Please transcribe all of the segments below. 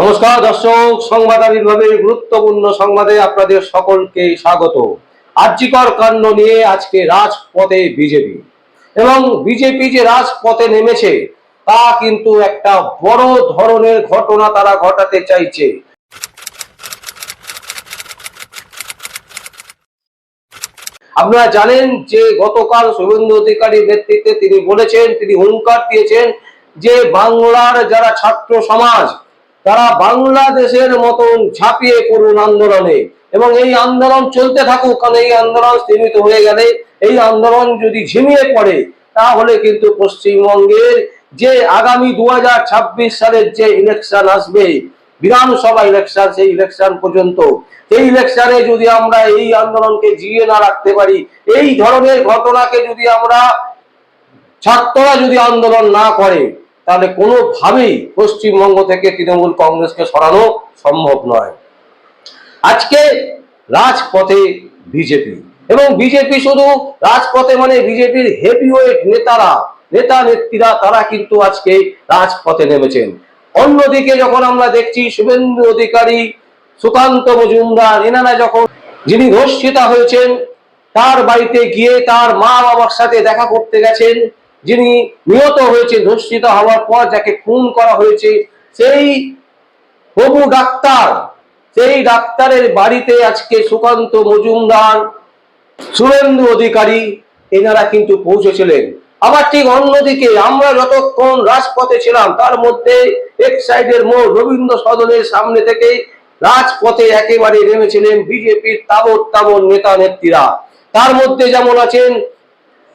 নমস্কার, দর্শক সংবাদ আবির্ভাবের গুরুত্বপূর্ণ সংবাদে আপনাদের সকলকে স্বাগত। আর্যিকর কাণ্ড নিয়ে আজকে রাজপথে বিজেপি। এবং বিজেপি যে রাজপথে নেমেছে, তা কিন্তু একটা বড় ধরনের ঘটনা তারা ঘটাতে চাইছে। আপনারা জানেন যে গতকাল শুভেন্দু অধিকারীর নেতৃত্বে তিনি বলেছেন, তিনি হুঙ্কার দিয়েছেন যে বাংলার যারা ছাত্র সমাজ তারা বাংলাদেশের মতন ঝাঁপিয়ে পড়ুন আন্দোলনে। এবং এই আন্দোলন চলতে থাকুক, কারণ এই আন্দোলন সীমিত হয়ে গেলে এই আন্দোলন যদি ঝিমিয়ে পড়ে, তাহলে কিন্তু পশ্চিমবঙ্গের যে আগামী দুই হাজার ছাব্বিশ সালের যে ইলেকশন আসবে, বিধানসভা ইলেকশন সেই ইলেকশন পর্যন্ত এই ইলেকশনে যদি আমরা এই আন্দোলনকে জিয়ে না রাখতে পারি, এই ধরনের ঘটনাকে যদি আমরা ছাত্ররা যদি আন্দোলন না করে তাহলে কোনোভাবেই পশ্চিমবঙ্গ থেকে তৃণমূল কংগ্রেসকে সরানো সম্ভব নয়। আজকে রাজপথে বিজেপি এবং বিজেপি শুধু রাজপথে মানে বিজেপির হেভিওয়েট নেতারা, নেতা নেত্রীরা, তারা কিন্তু আজকে রাজপথে নেমেছেন। অন্যদিকে যখন আমরা দেখছি শুভেন্দু অধিকারী, সুকান্ত মজুমদার, এনারা যখন যিনি ধর্ষিতা হয়েছেন, তার বাড়িতে গিয়ে তার মা বাবার সাথে দেখা করতে গেছেন যিনি নিহত হয়েছেন, ধর্ষিত হওয়ার পর যাকে খুন করা হয়েছে, সেই প্রভু ডাক্তার, সেই ডাক্তারের বাড়িতে আজকে সুকান্ত মজুমদার সুরেন্দ্র অধিকারী, এনারা কিন্তু পৌঁছেছিলেন। আবার ঠিক অন্যদিকে আমরা যতক্ষণ রাজপথে ছিলাম, তার মধ্যে এক সাইডের মোড় রবীন্দ্র সদনের সামনে থেকে রাজপথে একেবারে নেমেছিলেন বিজেপির তাবৎ তাবর নেতা নেত্রীরা তার মধ্যে যেমন আছেন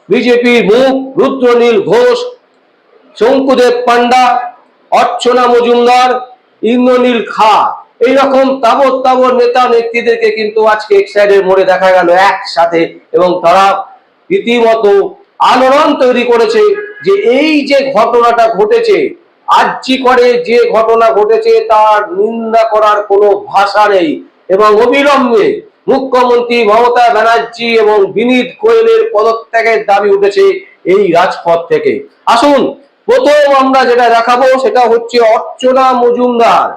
বিজেপির মুখ রুদ্রনীল ঘোষ, শঙ্কুদেব পান্ডা অর্চনা মজুমদার, ইন্দ্রনীল খা। এইরকম তাবৎ তাবৎ নেতা নেত্রীদেরকে কিন্তু আজকে এক সাইডের মোড়ে দেখা গেল একসাথে এবং তারা রীতিমতো আলোড়ন তৈরি করেছে যে এই যে ঘটনাটা ঘটেছে আর্জি করে যে ঘটনা ঘটেছে তার নিন্দা করার কোনো ভাষা নেই এবং অবিলম্বে মুখ্যমন্ত্রী মমতা ব্যানার্জি এবং বিনীত গোয়েলের পদত্যাগের দাবি উঠেছে এই রাজপথ থেকে। আসুন, প্রথম আমরা যেটা দেখাবো সেটা হচ্ছে অর্চনা মজুমদার।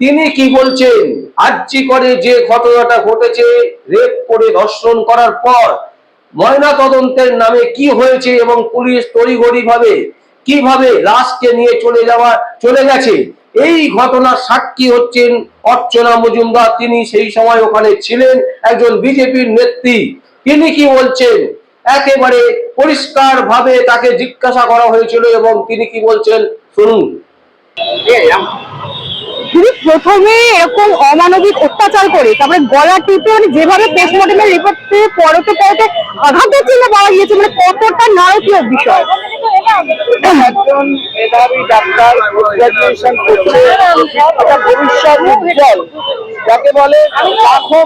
তিনি কি বলছেন? আর্জি করে যে ঘটনাটা ঘটেছে, রেপ করে ধর্ষণ করার পর ময়না তদন্তের নামে কি হয়েছে এবং পুলিশ তড়িঘড়ি ভাবে কীভাবে লাশকে নিয়ে চলে যাওয়া, চলে গেছে? এই ঘটনার সাক্ষী হচ্ছেন অর্চনা মজুমদার। তিনি সেই সময় ওখানে ছিলেন, একজন বিজেপির নেত্রী। তিনি কি বলছেন? একেবারে পরিষ্কার ভাবে তাকে জিজ্ঞাসা করা হয়েছিল এবং তিনি কি বলছেন? শুনুন। তিনি প্রথমে এরকম অমানবিক অত্যাচার করে, তারপরে গলা টিপে মানে যেভাবে পোস্টমর্টমের রিপোর্ট পরতে পরতে আঘাতের চিহ্ন পাওয়া গিয়েছে মানে কতটা নারকীয় বিষয়।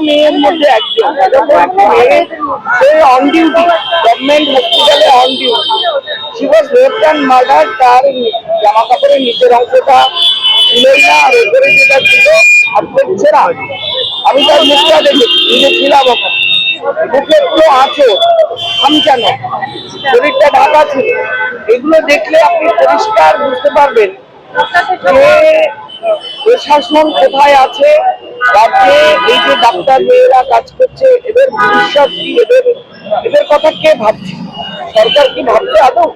মেয়ের মধ্যে একজন। একটা মেয়ে গভর্নমেন্ট অন তার জামা কাপড়ের নিচের অংশটা ছিলই না, আর উপরে যেটা ছিল অর্ধেক ছেঁড়া আমি তার মুখটা দেখেছি নিজে ছিলাম ওখানে মুখে পুরো আঁচো খামচানো শরীরটা ঢাকা ছিল। এগুলো দেখলে আপনি পরিষ্কার বুঝতে পারবেন যে প্রশাসন কোথায় আছে রাজ্যে এই যে ডাক্তার মেয়েরা কাজ করছে, এদের ভবিষ্যৎ কি? এদের এদের কথা কে ভাবছে? সরকার কি ভাবছে আদৌ?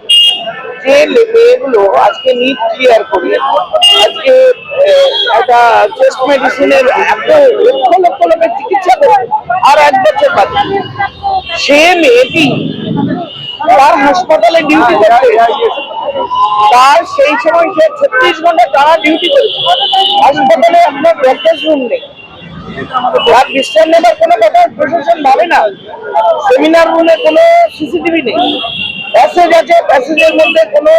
যে মেয়েগুলো আজকে নিট ক্লিয়ার করে, আজকে একটা চেস্ট মেডিসিনের এত লক্ষ লক্ষ লোকের চিকিৎসা করে, আর এক বছর বাদে সে মেয়েটি তার হাসপাতালে ডিউটি করতে তার সেই সময় সে ছত্রিশ ঘণ্টা তারা ডিউটি করেছে। হাসপাতালে আপনার ডক্টর রুম নেই। তার বিশ্রাম নেবার কোনো কথা প্রশাসন ভাবে না। সেমিনার রুমে কোনো সিসিটিভি নেই। প্যাসেজ আছে প্যাসেজের মধ্যে কোনো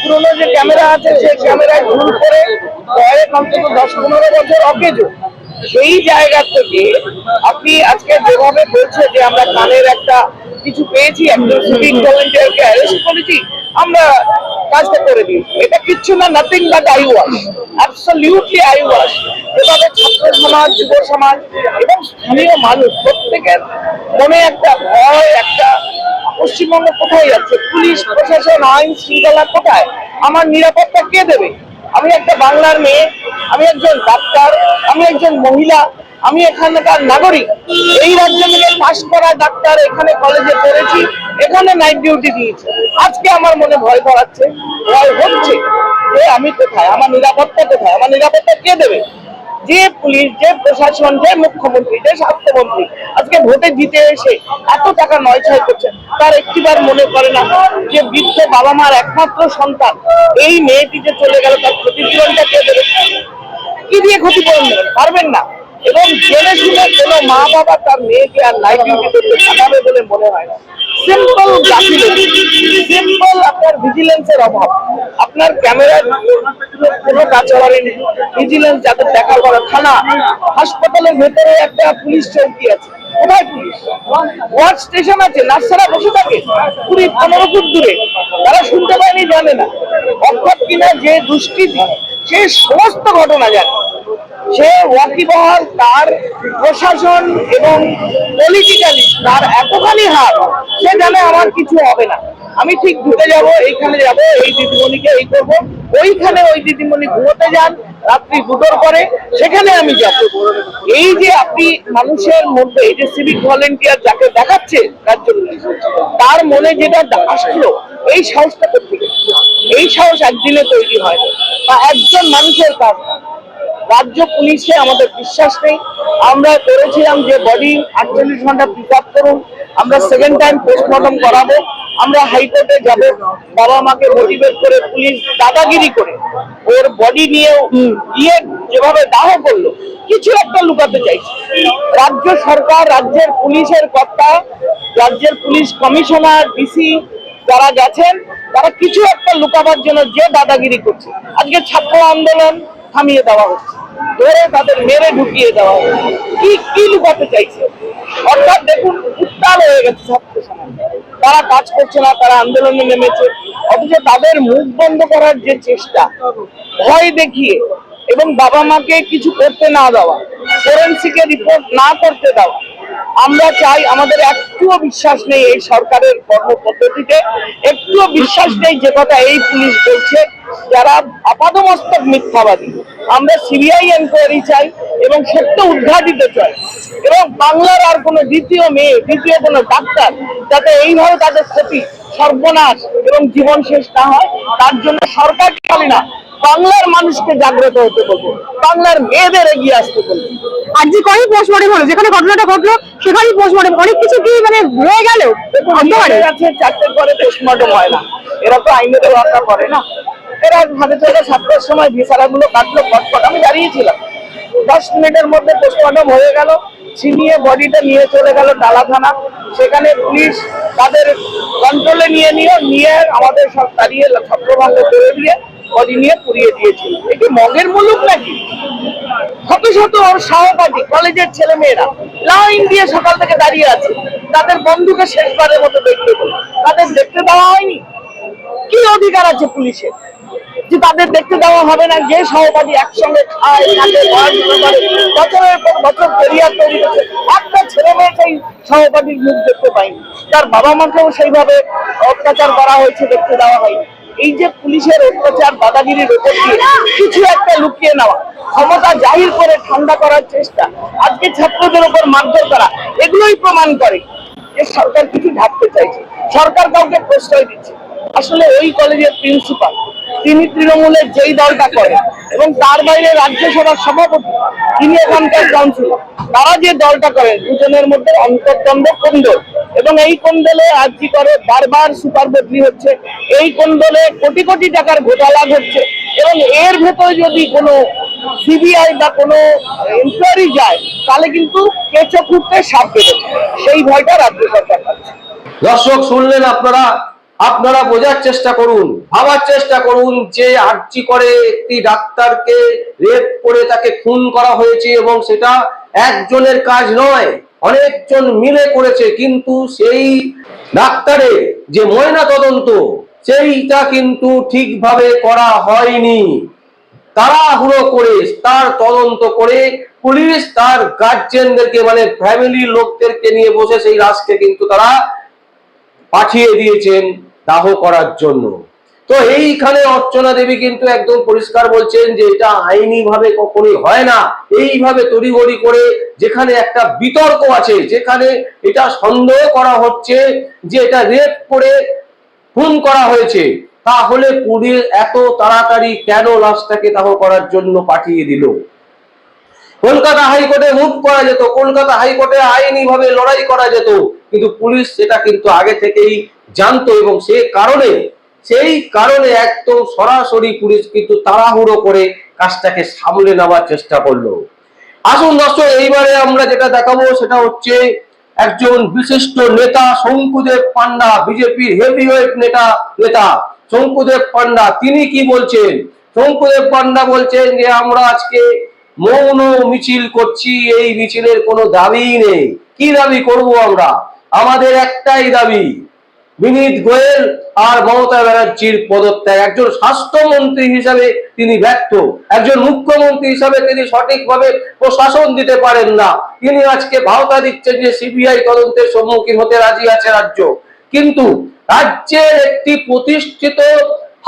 পুরোনো যে ক্যামেরা আছে, সেই ক্যামেরায় ভুল করে কয়েক অন্তত দশ পনেরো বছর অকেজো। সেই জায়গা থেকে আপনি আজকে যেভাবে বলছে যে আমরা কানের একটা কিছু পেয়েছি, একজন সিভিক ভলেন্টিয়ারকে অ্যারেস্ট করেছি, আমরা কাজটা করে দিই। এটা কিচ্ছু না nothing but eye wash absolutely eye wash এভাবে ছাত্র সমাজ, যুব সমাজ এবং স্থানীয় মানুষ, প্রত্যেকের মনে একটা ভয়, একটা পশ্চিমবঙ্গ কোথায় যাচ্ছে? পুলিশ, প্রশাসন, আইন শৃঙ্খলা কোথায়? আমার নিরাপত্তা কে দেবে? আমি একটা বাংলার মেয়ে, আমি একজন ডাক্তার, আমি একজন মহিলা, আমি এখানকার নাগরিক। এই রাজ্য থেকে পাশ করা ডাক্তার এখানে কলেজে পড়েছি, এখানে নাইট ডিউটি দিয়েছে। আজকে আমার মনে ভয় করাচ্ছে, ভয় হচ্ছে যে আমি কোথায়? আমার নিরাপত্তা কোথায়? আমার নিরাপত্তা কে দেবে? যে পুলিশ, যে প্রশাসন, যে মুখ্যমন্ত্রী, যে স্বাস্থ্যমন্ত্রী আজকে ভোটে জিতে এসে এত টাকা নয় ছয় করছেন তার একটিবার মনে করে না যে বৃদ্ধ বাবা মার একমাত্র সন্তান, এই মেয়েটি যে চলে গেল তার ক্ষতিপূরণটা কে দেবে? কি দিয়ে ক্ষতিপূরণ দেবেন পারবেন না। এবং জেনে শুনে কোনো মা বাবা তার মেয়েকে আর নাইট ডিউটি করতে পাঠাবে বলে মনে হয় না। সিম্পল গাফিলতি সিম্পল আপনার ভিজিলেন্সের অভাব। আপনার ক্যামেরার কোনো কাজ করেনি ভিজিলেন্স যাদের দেখা করা থানা, হাসপাতালের ভেতরে একটা পুলিশ চৌকি আছে। কোথায় পুলিশ? ওয়ার্ড স্টেশন আছে, নার্সারা বসে থাকে। কুড়ি পনেরো ফুট দূরে। তারা শুনতে পায়নি, জানে না। অর্থাৎ কিনা যে দুষ্কৃতি, সে সমস্ত ঘটনা জানে। সে ওয়াকিবহাল তার প্রশাসন এবং পলিটিক্যালি তার এতখানি হাত, সে জানে আমার কিছু হবে না। আমি ঠিক ঢুকে যাব, এইখানে যাব, এই দিদিমণিকে এই করব, ওইখানে ওই দিদিমণি ঘুমোতে যান, রাত্রি দুটোর পরে সেখানে আমি যাব। এই যে আপনি মানুষের মধ্যে, এই যে সিভিক ভলেন্টিয়ার যাকে দেখাচ্ছে রাজ্য পুলিশ তার মনে যেটা আসলো, এই সাহসটা করতে এই সাহস একদিনে তৈরি হয় বা একজন মানুষের কাজ। রাজ্য পুলিশে আমাদের বিশ্বাস নেই। আমরা করেছিলাম যে বডি আটচল্লিশ ঘণ্টা পিক আপ করুন। আমরা সেকেন্ড টাইম পোস্টমর্টম করাবো। আমরা হাইকোর্টে যাব। বাবা মাকে মোটিভেট করে, পুলিশ দাদাগিরি করে। ওর বডি নিয়ে গিয়ে যেভাবে দাহ করল, কিছু একটা লুকাতে চাইছে। রাজ্য সরকার, রাজ্যের পুলিশের কর্তা, রাজ্যের পুলিশ কমিশনার ডিসি যারা গেছেন, তারা কিছু একটা লুকাবার জন্য যে দাদাগিরি করছে, আজকে ছাত্র আন্দোলন থামিয়ে দেওয়া হচ্ছে। ধরে তাদের মেরে ঢুকিয়ে দেওয়া কি কি লুকাতে চাইছে? অর্থাৎ দেখুন, উত্তাল হয়ে গেছে ছাত্র তারা কাজ করছে না, তারা আন্দোলনে নেমেছে। অথচ তাদের মুখ বন্ধ করার যে চেষ্টা, ভয় দেখিয়ে এবং বাবা মাকে কিছু করতে না দেওয়া ফোরেন্সিকের রিপোর্ট না করতে দেওয়া আমরা চাই আমাদের একটুও বিশ্বাস নেই এই সরকারের কর্মপদ্ধতিতে, একটুও বিশ্বাস নেই যে কথা এই পুলিশ বলছে, যারা আপাদমস্তক মিথ্যাবাদী। আমরা সিবিআই এনকোয়ারি চাই এবং সত্য উদ্ঘাটিত চাই। এবং বাংলার আর কোনো দ্বিতীয় মেয়ে, দ্বিতীয় কোনো ডাক্তার যাতে এইভাবে তাদের ক্ষতি সর্বনাশ এবং জীবন শেষ না হয়, তার জন্য সরকার খালি না বাংলার মানুষকে জাগ্রত হতে বলব। বাংলার মেয়েদের এগিয়ে আসতে বলব। আর যে করেই পোস্টমর্টম হলো যেখানে ঘটনাটা ঘটলো সেখানেই পোস্টমর্টম অনেক কিছু কি মানে রয়ে গেল? চারটের পরে পোস্টমর্টম হয় না। এরা তো আইনের রক্ষা করে না। এরা হাতে চলে সাতটার সময় ভিসারা গুলো কাটলো ফটফট। আমি দাঁড়িয়েছিলাম। দশ মিনিটের মধ্যে পোস্টমর্টম হয়ে গেল ছিনিয়ে বডিটা নিয়ে চলে গেল ডালা থানা। সেখানে পুলিশ তাদের কন্ট্রোলে নিয়ে নিয়ে নিয়ে আমাদের সব তাড়িয়ে ছত্রভঙ্গ করে দিয়ে বডি পুড়িয়ে দিয়েছিল। এটি মগের মুলুক নাকি? শত শত ওর সহপাঠী কলেজের ছেলে মেয়েরা লাইন দিয়ে সকাল থেকে দাঁড়িয়ে আছে। তাদের বন্ধুকে শেষবারের মতো দেখতে তাদের দেখতে দেওয়া হয়নি। কি অধিকার আছে পুলিশের? যে তাদের দেখতে দেওয়া হবে না, যে সহপাঠী একসঙ্গে বছরের পর বছর কেরিয়ার তৈরি করছে, একটা ছেলে মেয়ে সেই সহপাঠীর মুখ দেখতে পায়নি। তার বাবা মাকেও সেইভাবে অত্যাচার করা হয়েছে, দেখতে দেওয়া হয়নি। এই যে পুলিশের অত্যাচার দাদাগিরির উপর দিয়ে কিছু একটা লুকিয়ে নেওয়া, ক্ষমতা জাহির করে ঠান্ডা করার চেষ্টা, আজকে ছাত্রদের উপর মারধর করা, এগুলোই প্রমাণ করে যে সরকার কিছু ঢাকতে চাইছে। সরকার কাউকে প্রশ্রয় দিচ্ছে। আসলে ওই কলেজের প্রিন্সিপাল, তিনি তৃণমূলের যেই দলটা করে এবং তার বাইরে রাজ্যসভার সভাপতি, তিনি এখানকার কাউন্সিলর তারা যে দলটা করেন দুজনের মধ্যে অন্তর্দ্বন্দ্ব কোন্দল এবং এই কোন্দলে আর্জি করে? বারবার সুপার বদলি হচ্ছে। এই কোন্দলে কোটি কোটি টাকার ঘোটালা ঘটছে। এবং এর ভেতরে যদি কোনো সিবিআই বা কোনো ইনকোয়ারি যায়, তাহলে কিন্তু কেঁচো খুঁড়তে সাপ বেরোবে সেই ভয়টা রাজ্য সরকার দর্শক, শুনলেন আপনারা? আপনারা বোঝার চেষ্টা করুন, ভাবার চেষ্টা করুন যে আর্জি করে একটি ডাক্তারকে রেপ করে তাকে খুন করা হয়েছে এবং সেটা একজনের কাজ নয়। অনেকজন মিলে করেছে, কিন্তু সেই ডাক্তারে যে ময়না তদন্ত, সেইটা কিন্তু ঠিকভাবে করা হয়নি। তাড়াহুড়ো করে তার তদন্ত করে পুলিশ তার গার্জেনদেরকে মানে ফ্যামিলির লোকদেরকে নিয়ে বসে সেই লাশকে কিন্তু তারা পাঠিয়ে দিয়েছেন দাহ করার জন্য। তো এইখানে অর্চনা দেবী কিন্তু একদম পরিষ্কার বলছেন যে এটা আইনি ভাবে কখনোই হয় না। এইভাবে তড়িঘড়ি করে যেখানে একটা বিতর্ক আছে, যেখানে এটা সন্দেহ করা হচ্ছে যে এটা রেপ করে খুন করা হয়েছে, তাহলে পুলিশ এত তাড়াতাড়ি কেন লাশটাকে দাহ করার জন্য পাঠিয়ে দিল? কলকাতা হাইকোর্টে মুভ করা যেত, কলকাতা হাইকোর্টে আইনি ভাবে লড়াই করা যেত, কিন্তু পুলিশ সেটা কিন্তু আগে থেকেই জানতো এবং সে কারণে সেই কারণে একদম সরাসরি পুলিশ কিন্তু তাড়াহুড়ো করে কাজটাকে সামলে নেওয়ার চেষ্টা করল। আসুন দর্শক, এইবারে আমরা যেটা দেখাবো সেটা হচ্ছে একজন বিশিষ্ট নেতা, শঙ্কুদেব পান্ডা, বিজেপির হেভিওয়েট নেতা নেতা শঙ্কুদেব পান্ডা। তিনি কি বলছেন? শঙ্কুদেব পান্ডা বলছেন যে, আমরা আজকে মৌন মিছিল করছি, এই মিছিলের কোনো দাবি নেই। কি দাবি করব আমরা? আমাদের একটাই দাবি বিনীত গোয়েল আর মমতা ব্যানার্জির পদত্যাগ। একজন স্বাস্থ্যমন্ত্রী হিসাবে তিনি ব্যর্থ একজন মুখ্যমন্ত্রী হিসাবে তিনি সঠিকভাবে প্রশাসন দিতে পারেন না। তিনি আজকে ভাওতা দিচ্ছেন যে সিবিআই তদন্তের সম্মুখীন হতে রাজি আছে রাজ্য। কিন্তু রাজ্যের একটি প্রতিষ্ঠিত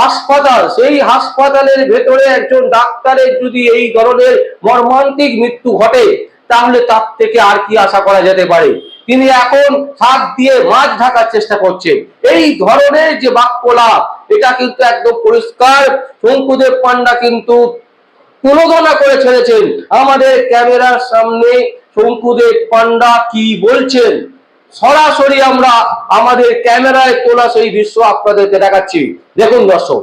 হাসপাতাল, সেই হাসপাতালের ভেতরে একজন ডাক্তারের যদি এই ধরনের মর্মান্তিক মৃত্যু ঘটে, তাহলে তার থেকে আর কি আশা করা যেতে পারে? তিনি এখন হাত দিয়ে মাছ ঢাকার চেষ্টা করছেন। এই ধরনের যে বাক্যলাপ এটা কিন্তু একদম পরিষ্কার। শঙ্কুদেব পান্ডা কিন্তু তুলোধনা করে ছেড়েছেন। আমাদের ক্যামেরার সামনে শঙ্কুদেব পান্ডা কি বলছেন? সরাসরি আমরা আমাদের ক্যামেরায় তোলা সেই দৃশ্য আপনাদেরকে দেখাচ্ছি। দেখুন দর্শক।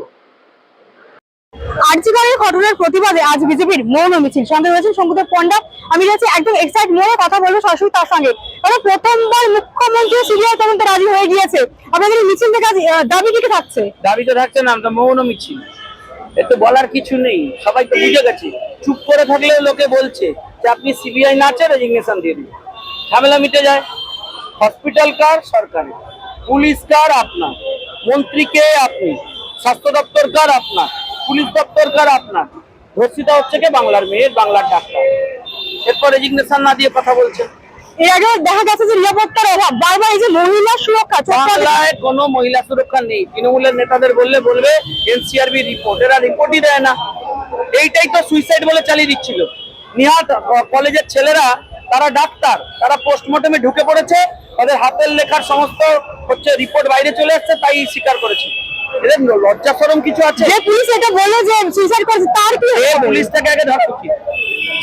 আর্জিকরের ঘটনার প্রতিবাদে আজ বিজেপির মৌন মিছিল। সঙ্গে রয়েছেন শঙ্কুদেব পণ্ডা। আমি রয়েছে একদম এক্সাইট মোড়ে কথা বলব সরাসরি তার সঙ্গে। কারণ প্রথমবার মুখ্যমন্ত্রী সিবিআই তদন্তে রাজি হয়ে গিয়েছে। আপনাদের মিছিল থেকে দাবি কি কি থাকছে? দাবি তো থাকছে না তো মৌন মিছিল। এতে বলার কিছু নেই, সবাই তো বুঝে গেছে। চুপ করে থাকলে লোকে বলছে যে আপনি সিবিআই না আছে রেজিগনেশন দিয়ে দিন। ঝামেলা মিটে যায়। হসপিটাল কার? সরকারি পুলিশ কার? আপনার। মন্ত্রী কে? আপনি। স্বাস্থ্য দপ্তর কার? আপনার। পুলিশ দপ্তর কার আপনার? ধর্ষিতা হচ্ছে কে? বাংলার মেয়ের বাংলার ডাক্তার। এরপর রেজিগনেশন না দিয়ে কথা বলছে এর আগে দেখা গেছে যে নিরাপত্তার অভাব। বারবার এই যে মহিলা সুরক্ষা বাংলায় কোনো মহিলা সুরক্ষা নেই। তৃণমূলের নেতাদের বললে বলবে এনসিআরবি রিপোর্ট এরা রিপোর্টই দেয় না। এইটাই তো সুইসাইড বলে চালিয়ে দিচ্ছিল। নিহাত কলেজের ছেলেরা তারা ডাক্তার তারা পোস্টমর্টমে ঢুকে পড়েছে। তাদের হাতের লেখার সমস্ত হচ্ছে রিপোর্ট বাইরে চলে আসছে তাই স্বীকার করেছে। এদের লজ্জা সরম কিছু আছে? যে পুলিশ এটা বলল যে সুইসাইড করেছে তার কি এ হবে? পুলিশটাকে আগে ধরা উচিত।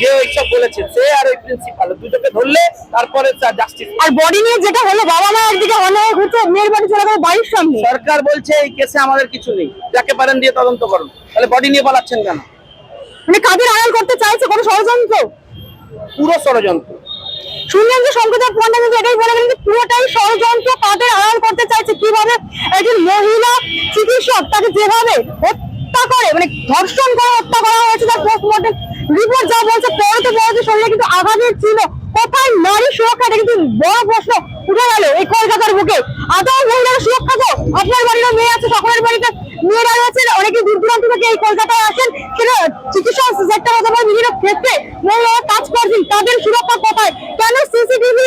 যে ওইসব বলেছে সে আর ওই প্রিন্সিপাল দুটোকে ধরলে তারপরে জাস্টিস আর বডি নিয়ে যেটা হলো বাবা মা একদিকে অন্যায় ঘুরছে মেয়ের বাড়ি চলে গেল বাড়ির সামনে। সরকার বলছে এই কেসে আমাদের কিছু নেই। যাকে পারেন দিয়ে তদন্ত করুন। তাহলে বডি নিয়ে পালাচ্ছেন কেন? মানে কাদের আড়াল করতে চাইছে? কোনো ষড়যন্ত্র? পুরো ষড়যন্ত্র। শুনলেন যে শঙ্করদেব পণ্ডা কিন্তু এটাই বলে গেলেন যে পুরোটাই ষড়যন্ত্র কাদের আড়াল করতে চাইছে কীভাবে একজন মহিলা চিকিৎসক তাকে যেভাবে হত্যা করে মানে ধর্ষণ করে হত্যা করা হয়েছে তার পোস্টমর্টম রিপোর্ট যা বলছে পড়তে পড়তে শরীরে কিন্তু আঘাতের ছিল কোথায় নারী সুরক্ষা? কিন্তু বড় প্রশ্ন। উঠে গেল এই কলকাতার বুকে। আদৌ মহিলার সুরক্ষা তো আপনার বাড়িরও মেয়ে আছে, সকলের বাড়িতে মেয়েরা রয়েছে অনেকে দূর দূরান্ত থেকে এই কলকাতায় আসেন? সেটা চিকিৎসা সেক্টর অথবা বিভিন্ন ক্ষেত্রে মহিলারা কাজ করছেন? তাদের সুরক্ষা কোথায়? কেন সিসিটিভি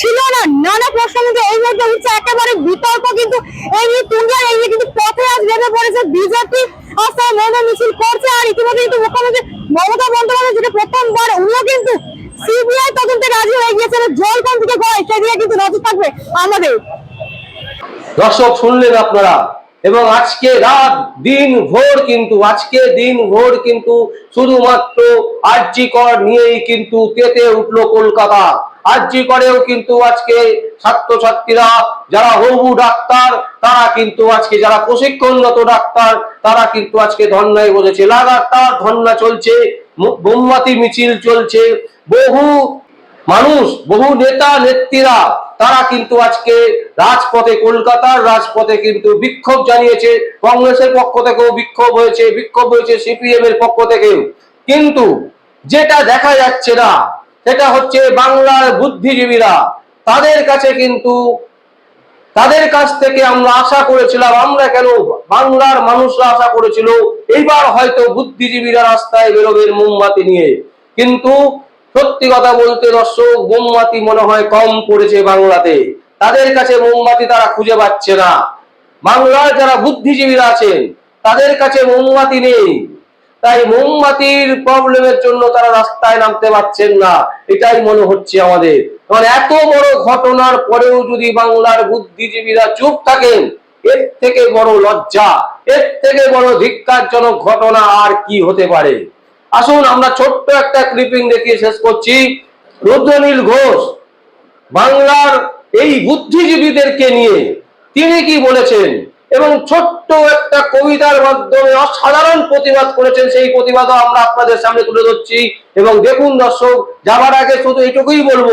ছিল না? নানা প্রশ্ন কিন্তু এই মুহূর্তে উঠছে। একেবারে বিতর্ক কিন্তু এই নিয়ে তুঙ্গার এই নিয়ে কিন্তু পথে আজ নেমে পড়েছে বিজেপি। আস্তে মৌন মিছিল করছে আর ইতিমধ্যে কিন্তু মুখ্যমন্ত্রী মমতা বন্দ্যোপাধ্যায় যেটা প্রথমবার, উনিও কিন্তু সিবিআই রাজি দর্শক শুনলেন আপনারা, এবং আজকে রাত দিন ভোর কিন্তু, আজকে দিন ভোর কিন্তু শুধুমাত্র নিয়েই কিন্তু তেতে উঠল কলকাতা। কিন্তু আজকে ছাত্রছাত্রীরা, যারা হবু ডাক্তার, তারা কিন্তু আজকে, যারা প্রশিক্ষণরত ডাক্তার, তারা কিন্তু আজকে ধর্নায় লাগাতার ধর্না চলছে মিছিল চলছে, বহু মানুষ, বহু নেতা, নেত্রীরা, তারা কিন্তু আজকে রাজপথে, কলকাতার রাজপথে কিন্তু বিক্ষোভ জানিয়েছে। কংগ্রেসের পক্ষ থেকেও বিক্ষোভ হয়েছে বিক্ষোভ হয়েছে সিপিএম এর পক্ষ থেকেও। কিন্তু যেটা দেখা যাচ্ছে না, সেটা হচ্ছে বাংলার বুদ্ধিজীবীরা। তাদের কাছে কিন্তু, তাদের কাছ থেকে আমরা আশা করেছিলাম, আমরা কেন বাংলার মানুষরা আশা করেছিল, এইবার হয়তো বুদ্ধিজীবীরা রাস্তায় বেরোবেন মোমবাতি নিয়ে। কিন্তু সত্যি কথা বলতে দর্শক, মোমবাতি মনে হয় কম পড়েছে বাংলাতে। তাদের কাছে মোমবাতি তারা খুঁজে পাচ্ছে না। বাংলার যারা বুদ্ধিজীবীরা আছেন, তাদের কাছে মোমবাতি নেই। তাই মোমবাতির প্রবলেমের জন্য তারা রাস্তায় নামতে পারছেন না। এটাই মনে হচ্ছে আমাদের। কারণ এত বড় ঘটনার পরেও যদি বাংলার বুদ্ধিজীবীরা চুপ থাকেন, এর থেকে বড় লজ্জা, এর থেকে বড় ধিক্কারজনক ঘটনা আর কি হতে পারে? আসুন, আমরা ছোট্ট একটা ক্লিপিং দেখিয়ে শেষ করছি। রুদ্রনীল ঘোষ, বাংলার এই বুদ্ধিজীবীদেরকে নিয়ে তিনি কি বলেছেন? এবং ছোট্ট একটা কবিতার মাধ্যমে অসাধারণ প্রতিবাদ করেছেন। সেই প্রতিবাদও আমরা আপনাদের সামনে তুলে ধরছি। এবং দেখুন দর্শক, যাবার আগে শুধু এটুকুই বলব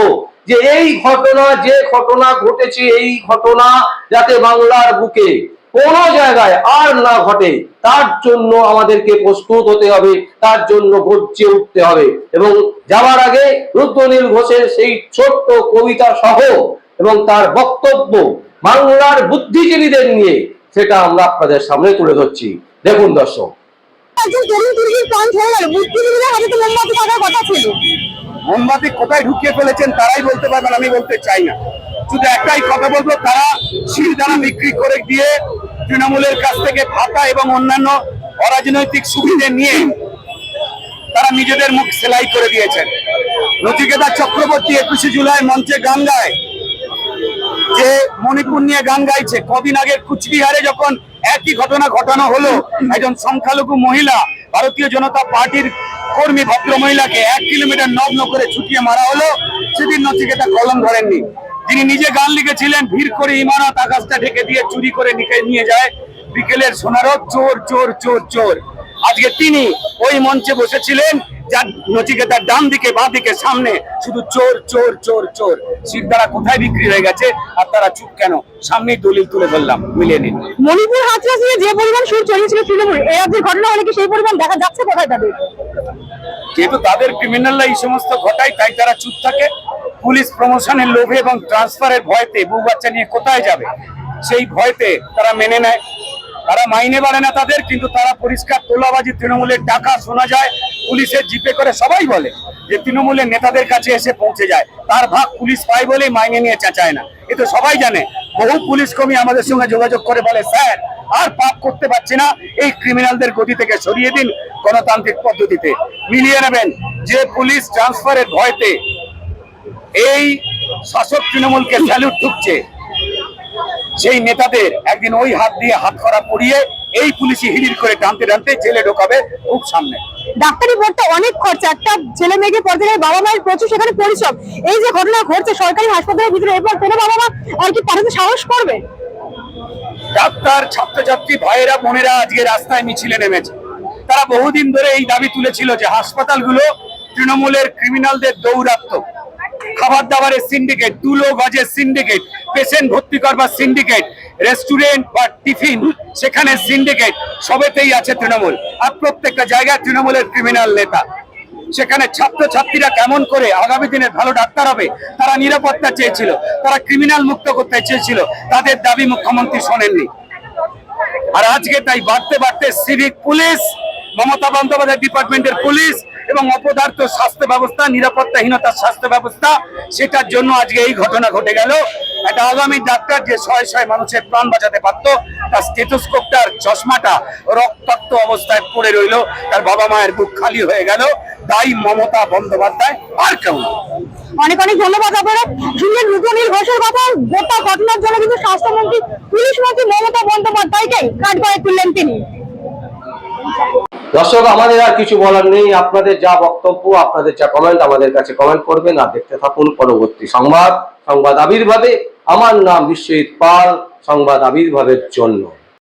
যে, এই ঘটনা, যে ঘটনা ঘটেছে, এই ঘটনা যাতে বাংলার বুকে কোন জায়গায় আর না ঘটে তার জন্য আমাদেরকে প্রস্তুত হতে হবে তার জন্য গর্জে উঠতে হবে। এবং যাবার আগে রুদ্রনীল ঘোষের সেই ছোট্ট কবিতা সহ এবং তার বক্তব্য বাংলার বুদ্ধিজীবীদের নিয়ে সেটা আমরা আপনাদের সামনে তুলে ধরছি। দেখুন দর্শক। মোমবাতি কোথায় ঢুকিয়ে ফেলেছেন তারাই বলতে পারবেন আমি বলতে চাই না। শুধু একটাই কথা বলব, তারা শিলদানা বিক্রি করে দিয়ে তৃণমূলের কাছ থেকে ভাতা এবং অন্যান্য অরাজনৈতিক সুবিধে নিয়ে তারা নিজেদের মুখ সেলাই করে দিয়েছেন। নচিকেতা চক্রবর্তী একুশে জুলাই মঞ্চে গান গায়। যে মণিপুর নিয়ে গান গাইছে, কদিন আগে কুচবিহারে যখন একই ঘটনা ঘটানো হলো, একজন সংখ্যালঘু মহিলা, ভারতীয় জনতা পার্টির কর্মী ভদ্র মহিলাকে এক কিলোমিটার নগ্ন করে ছুটিয়ে মারা হলো, সেদিন নচিকেতা কলম ধরেননি। যিনি নিজে গান লিখেছিলেন ভিড় করে ইমারত আকাশটা ঢেকে দিয়ে চুরি করে নিয়ে যায় বিকেলের সোনারও চোর চোর চোর চোর আজকে তিনি ওই মঞ্চে বসেছিলেন যার নচিকেতার ডান দিকে বাঁ দিকে সামনে শুধু চোর চোর চোর চোর শিরদারা কোথায় বিক্রি হয়ে গেছে আর তারা চুপ কেন? সামনেই দলিল তুলে ধরলাম মিলিয়ে নিন। মণিপুর নিয়ে যে পরিমাণ সুর চলিয়েছিল তৃণমূল এই রাজ্যের ঘটনা হলে কি সেই পরিমাণ দেখা যাচ্ছে কোথায় তাদের? যেহেতু তাদের ক্রিমিনালরা এই সমস্ত ঘটায় তাই তারা চুপ থাকে। পুলিশ প্রমোশনের লোভে এবং ট্রান্সফারের ভয়তে বউ বাচ্চা নিয়ে কোথায় যাবে? সেই ভয়তে তারা মেনে নেয়। তারা মাইনে বাড়ে না তাদের, কিন্তু তারা পরিষ্কার তোলাবাজি, তৃণমূলের টাকা শোনা যায়। পুলিশের জিপে করে সবাই বলে যে তৃণমূলের নেতাদের কাছে এসে পৌঁছে যায়। তার ভাগ পুলিশ পায় বলেই মাইনে নিয়ে চেঁচায় না। এ তো সবাই জানে, বহু পুলিশ কর্মী আমাদের সঙ্গে যোগাযোগ করে বলে, স্যার, আর পাপ করতে পারছি না। এই ক্রিমিনালদের গতি থেকে সরিয়ে দিন গণতান্ত্রিক পদ্ধতিতে। মিলিয়ে নেবেন যে পুলিশ ট্রান্সফারের ভয়তে এই শাসক তৃণমূলকে স্যালুট ঢুকছে। সেই নেতাদের একদিন ওই হাত দিয়ে হাত করা পড়িয়ে এই পুলিশই হিড়ির করে টানতে টানতে জেলে ঢোকাবে খুব সামনে। ডাক্তারি পড়তে অনেক খরচা একটা ছেলে মেয়েকে পড়তে গেলে বাবা মায়ের প্রচুর সেখানে পরিশ্রম। এই যে ঘটনা ঘটছে সরকারি হাসপাতালের ভিতরে এরপর কোনো বাবা মা আর কি পাঠাতে সাহস করবে? ডাক্তার ছাত্রছাত্রী ভাইয়েরা বোনেরা আজকে রাস্তায় মিছিলে নেমেছে। তারা বহুদিন ধরে এই দাবি তুলেছিল যে হাসপাতালগুলো তৃণমূলের ক্রিমিনালদের দৌরাত্ম খাবার দাবারের সিন্ডিকেট তুলো গজের সিন্ডিকেট পেশেন্ট ভর্তি করবার সিন্ডিকেট রেস্টুরেন্ট বা টিফিন সেখানে সিন্ডিকেট সবেতেই আছে তৃণমূল। আর প্রত্যেকটা জায়গায় তৃণমূলের ক্রিমিনাল নেতা। সেখানে ছাত্রছাত্রীরা কেমন করে আগামী দিনে ভালো ডাক্তার হবে, তারা নিরাপত্তা চেয়েছিল, তারা ক্রিমিনাল মুক্ত করতে চেয়েছিল, তাদের দাবি মুখ্যমন্ত্রী শোনেননি। আর আজকে তাই বাড়তে বাড়তে সিভিক পুলিশ, মমতা বন্দ্যোপাধ্যায় ডিপার্টমেন্টের পুলিশ এবং অপদার্থ স্বাস্থ্য ব্যবস্থা নিরাপত্তাহীনতার স্বাস্থ্য ব্যবস্থা, সেটার জন্য আজকে এই ঘটনা ঘটে গেল। একটা আগামী ডাক্তার যে শয়ে শয়ে মানুষের প্রাণ বাঁচাতে পারতো, তার স্টেথোস্কোপটার চশমাটা রক্তাক্ত অবস্থায় পড়ে রইল। তার বাবা মায়ের বুক খালি হয়ে গেল। তাই মমতা বন্দ্যোপাধ্যায় আর কেউ অনেক অনেক ধন্যবাদ আপনারা। শুনলেন রুদ্রনীল ঘোষের কথা। গোটা ঘটনার জন্য কিন্তু স্বাস্থ্যমন্ত্রী, পুলিশ মন্ত্রী মমতা বন্দ্যোপাধ্যায়কে কাঠ করে তুললেন তিনি। দর্শক, আমাদের আর কিছু বলার নেই। আপনাদের যা বক্তব্য, আপনাদের যা কমেন্ট আমাদের কাছে কমেন্ট করবেন আর দেখতে থাকুন পরবর্তী সংবাদ। সংবাদ আবির্ভাবে। আমার নাম বিশ্বজিৎ পাল। সংবাদ আবির্ভাবের জন্য।